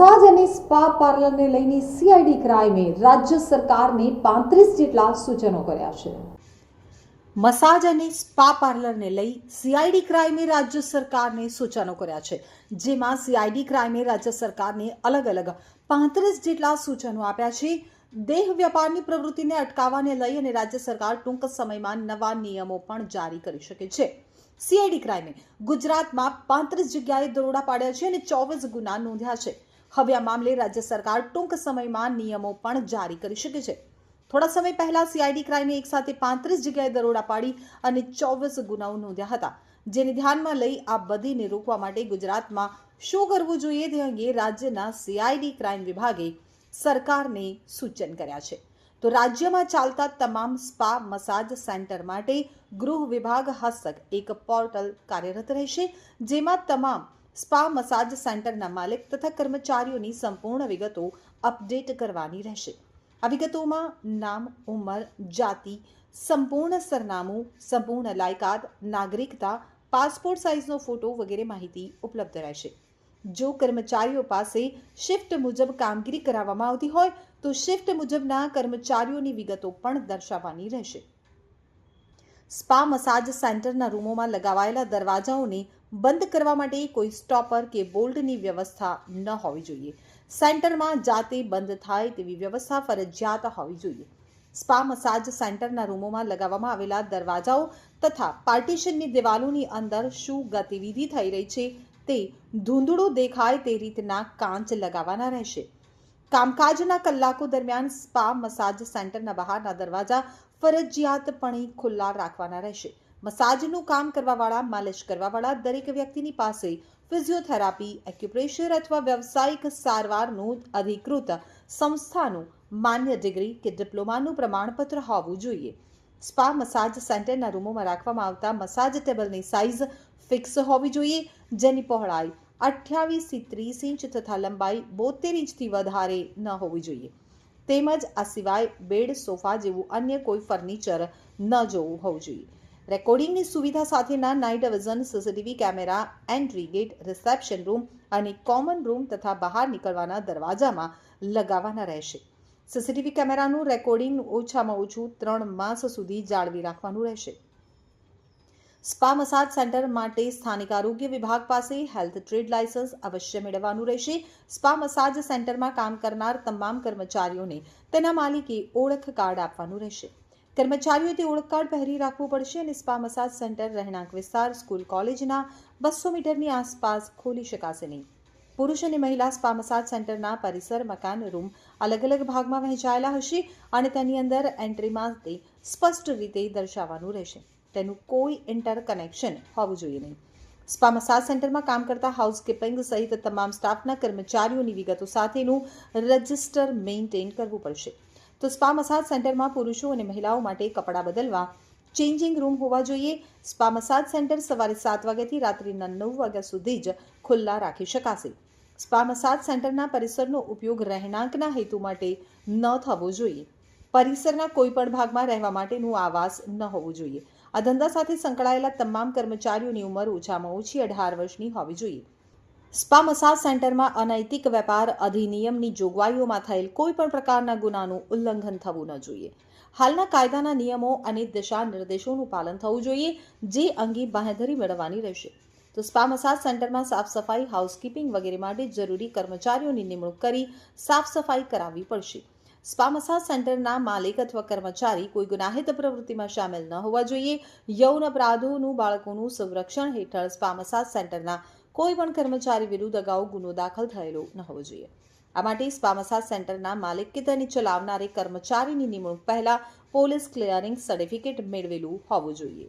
Massage અને spa પાર્લરને લઈને CID ક્રાઇમે રાજ્ય સરકારને પાંત્રીસ જેટલા સૂચનો કર્યા છે. મસાજ અને સ્પા પાર્લરને લઈ સીઆઈડી ક્રાઇમે રાજ્ય સરકારને સૂચનો કર્યા છે. જેમાં સીઆઈડી ક્રાઇમે રાજ્ય સરકારને અલગ અલગ પાંત્રીસ જેટલા સૂચનો આપ્યા છે. દેહ વ્યાપારની પ્રવૃત્તિને અટકાવવાને લઈ અને રાજ્ય સરકાર ટૂંક સમયમાં નવા નિયમો પણ જારી કરી શકે છે. સીઆઈડી ક્રાઇમે ગુજરાતમાં પાંત્રીસ જગ્યાએ દરોડા પાડ્યા છે અને ચોવીસ ગુના નોંધ્યા છે. હવે આ મામલે રાજ્ય સરકાર ટૂંક સમયમાં નિયમો પણ જારી કરી શકે છે. થોડા સમય પહેલા સીઆઈડી ક્રાઇમે એક સાથે પાંત્રીસ જગ્યાએ દરોડા પાડી અને ચોવીસ ગુનાઓ નોંધ્યા હતા. જેને ધ્યાનમાં લઈ આ બધીને રોકવા માટે ગુજરાતમાં શું કરવું જોઈએ તે અંગે રાજ્યના સીઆઈડી ક્રાઇમ વિભાગે સરકારને સૂચન કર્યા છે. તો રાજ્યમાં ચાલતા તમામ સ્પા મસાજ સેન્ટર માટે ગૃહ વિભાગ હસ્તક એક પોર્ટલ કાર્યરત રહેશે, જેમાં તમામ સ્પા મસાજ સેન્ટરના માલિક તથા કર્મચારીઓની સંપૂર્ણ વિગતો અપડેટ કરવાની રહેશે. આ વિગતોમાં નામ, ઉંમર, જાતિ, સંપૂર્ણ સરનામું, સંપૂર્ણ લાયકાત, નાગરિકતા, પાસપોર્ટ સાઇઝનો ફોટો વગેરે માહિતી ઉપલબ્ધ રહેશે. જો કર્મચારીઓ પાસે શિફ્ટ મુજબ કામગીરી કરાવવામાં આવતી હોય, તો શિફ્ટ મુજબના કર્મચારીઓની વિગતો પણ દર્શાવવાની રહેશે. સ્પા મસાજ સેન્ટરના રૂમોમાં લગાવાયેલા દરવાજાઓને બંધ કરવા માટે કોઈ સ્ટોપર કે બોલ્ટની વ્યવસ્થા ન હોવી જોઈએ. સેન્ટરમાં જાતે બંધ થાય તેવી વ્યવસ્થા ફરજિયાત હોવી જોઈએ. સ્પા મસાજ સેન્ટરના રૂમોમાં લગાવવામાં આવેલા દરવાજાઓ તથા પાર્ટીશનની દિવાલોની અંદર શું ગતિવિધિ થઈ રહી છે તે ધૂંધળું દેખાય તે રીતના કાંચ લગાવવાના રહેશે. કામકાજના કલાકો દરમિયાન સ્પા મસાજ સેન્ટરના બહારના દરવાજા ફરજિયાતપણે ખુલ્લા રાખવાના રહેશે. મસાજનું કામ કરવાવાળા, માલિશ કરવાવાળા દરેક વ્યક્તિની પાસે ફિઝિયોથેરાપી, એક્યુપ્રેશર અથવા વ્યવસાયિક સારવારનું અધિકૃત સંસ્થાનું માન્ય ડિગ્રી કે ડિપ્લોમાનું પ્રમાણપત્ર હોવું જોઈએ. સ્પા મસાજ સેન્ટરના રૂમોમાં રાખવામાં આવતા મસાજ ટેબલની સાઇઝ ફિક્સ હોવી જોઈએ, જેની પહોળાઈ અઠ્યાવીસથી ત્રીસ ઇંચ તથા લંબાઈ બોતેર ઇંચથી વધારે ન હોવી જોઈએ. તેમજ આ સિવાય બેડ, સોફા જેવું અન્ય કોઈ ફર્નિચર ન જોવું હોવું જોઈએ. રેકોર્ડિંગની સુવિધા સાથેના night vision CCTV camera entry gate reception room અને કોમન રૂમ તથા બહાર નીકળવાના દરવાજામાં લગાવવાના રહેશે. સીસીટીવી કેમેરાનું રેકોર્ડિંગ ઓછામાં ઓછું ત્રણ માસ સુધી જાળવી રાખવાનું રહેશે. સ્પા મસાજ સેન્ટર માટે સ્થાનિક આરોગ્ય વિભાગ પાસે હેલ્થ ટ્રેડ લાયસન્સ અવશ્ય મેળવવાનું રહેશે. સ્પા મસાજ સેન્ટરમાં કામ કરનાર તમામ કર્મચારીઓને તેના માલિકે ઓળખ કાર્ડ આપવાનું રહેશે. કર્મચારીઓએ તે ઓળખ પહેરી રાખવું પડશે અને સ્પા મસાજ સેન્ટર રહેણાંક વિસ્તાર, સ્કૂલ, કોલેજના બસો મીટરની આસપાસ ખોલી શકાશે નહીં. પુરુષ અને મહિલા સ્પા મસાજ સેન્ટરના પરિસર, મકાન, રૂમ અલગ અલગ ભાગમાં વહેંચાયેલા હશે અને તેની અંદર એન્ટ્રીમાં તે સ્પષ્ટ રીતે દર્શાવવાનું રહેશે. તેનું કોઈ ઇન્ટર કનેક્શન હોવું જોઈએ નહીં. સ્પા મસાજ સેન્ટરમાં કામ કરતા હાઉસકીપિંગ સહિત તમામ સ્ટાફના કર્મચારીઓની વિગતો સાથેનું રજિસ્ટર મેઇન્ટેન કરવું પડશે. તો સ્પા મસાજ સેન્ટરમાં પુરુષો અને મહિલાઓ માટે કપડાં બદલવા ચેન્જિંગ રૂમ હોવા જોઈએ. સ્પા મસાજ સેન્ટર સવારે સાત વાગ્યાથી રાત્રિના નવ વાગ્યા સુધી જ ખુલ્લા રાખી શકાશે. સ્પા મસાજ સેન્ટરના પરિસરનો ઉપયોગ રહેણાંકના હેતુ માટે ન થવો જોઈએ. પરિસરના કોઈપણ ભાગમાં રહેવા માટેનું આવાસ ન હોવું જોઈએ. આ ધંધા સાથે સંકળાયેલા તમામ કર્મચારીઓની ઉંમર ઓછામાં ઓછી અઢાર વર્ષની હોવી જોઈએ. સ્પા મસાજ સેન્ટરમાં અનૈતિક વેપાર અધિનિયમની જોગવાઈઓમાં થયેલ કોઈપણ પ્રકારના ગુનાનું ઉલ્લંઘન થવું ન જોઈએ. હાલના કાયદાના નિયમો અને દિશા નિર્દેશોનું પાલન થવું જોઈએ, જે અંગે બાંહેધરી મેળવવાની રહેશે. તો સ્પા મસાજ સેન્ટરમાં સાફ સફાઈ હાઉસકીપિંગ વગેરે માટે જરૂરી કર્મચારીઓની નિમણૂક કરી સાફ સફાઈ કરાવવી પડશે. સ્પા મસાજ સેન્ટરના માલિક અથવા કર્મચારી કોઈ ગુનાહિત પ્રવૃત્તિમાં સામેલ ન હોવા જોઈએ. યૌન અપરાધોનું, બાળકોનું સંરક્ષણ હેઠળ સ્પા મસાજ સેન્ટરના કોઈ પણ કર્મચારી વિરુદ્ધ અગાઉ ગુનો દાખલ થયેલો ન હોવો જોઈએ. આ માટે સ્પા મસાજ સેન્ટરના માલિક કે તેને ચલાવનારી કર્મચારીની નિમણૂક પહેલા પોલીસ ક્લિયરિંગ સર્ટિફિકેટ મેળવેલું હોવું જોઈએ.